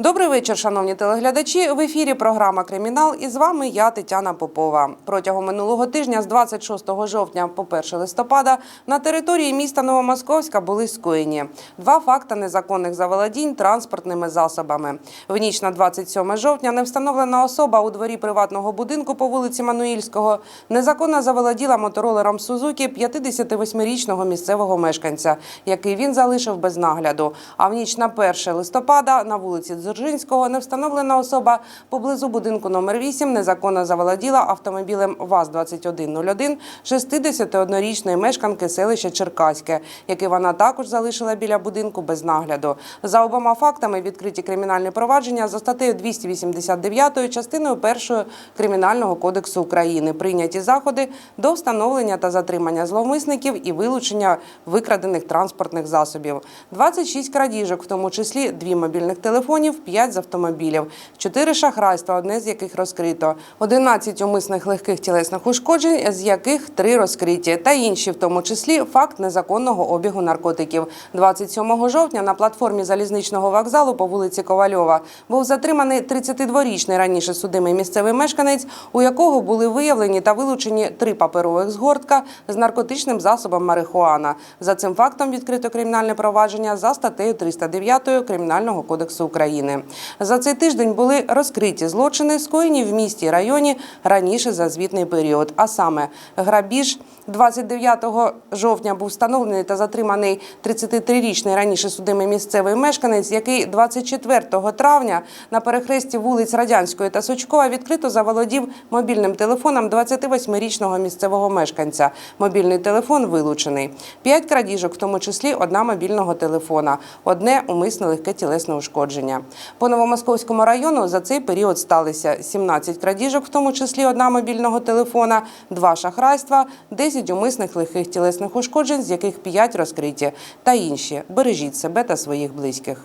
Добрий вечір, шановні телеглядачі. В ефірі програма Кримінал. І з вами я, Тетяна Попова. Протягом минулого тижня, з 26 жовтня по 1 листопада, на території міста Новомосковська були скоєні два факти незаконних заволодінь транспортними засобами. В ніч на 27 жовтня невстановлена особа у дворі приватного будинку по вулиці Мануїльського незаконно заволоділа моторолером Сузукі 58-річного місцевого мешканця, який він залишив без нагляду. А в ніч на 1 листопада на вулиці Дзержинського невстановлена особа поблизу будинку номер 8 незаконно заволоділа автомобілем ВАЗ-2101 61-річної мешканки селища Черкаське, який вона також залишила біля будинку без нагляду. За обома фактами відкриті кримінальні провадження за статтею 289 частиною 1 Кримінального кодексу України. Прийняті заходи до встановлення та затримання зловмисників і вилучення викрадених транспортних засобів. 26 крадіжок, в тому числі дві мобільних телефонів, 5 з автомобілів, 4 шахрайства, одне з яких розкрито, 11 умисних легких тілесних ушкоджень, з яких 3 розкриті, та інші, в тому числі факт незаконного обігу наркотиків. 27 жовтня на платформі залізничного вокзалу по вулиці Ковальова був затриманий 32-річний раніше судимий місцевий мешканець, у якого були виявлені та вилучені три паперових згортка з наркотичним засобом марихуана. За цим фактом відкрито кримінальне провадження за статтею 309 Кримінального кодексу України. За цей тиждень були розкриті злочини, скоєні в місті і районі раніше за звітний період. А саме грабіж 29 жовтня був встановлений та затриманий 33-річний раніше судимий місцевий мешканець, який 24 травня на перехресті вулиць Радянської та Сучкова відкрито заволодів мобільним телефоном 28-річного місцевого мешканця. Мобільний телефон вилучений. П'ять крадіжок, в тому числі одна мобільного телефона, одне умисне легке тілесне ушкодження. По Новомосковському району за цей період сталися 17 крадіжок, в тому числі одна мобільного телефона, два шахрайства, 10 умисних лихих тілесних ушкоджень, з яких 5 розкриті, та інші. Бережіть себе та своїх близьких.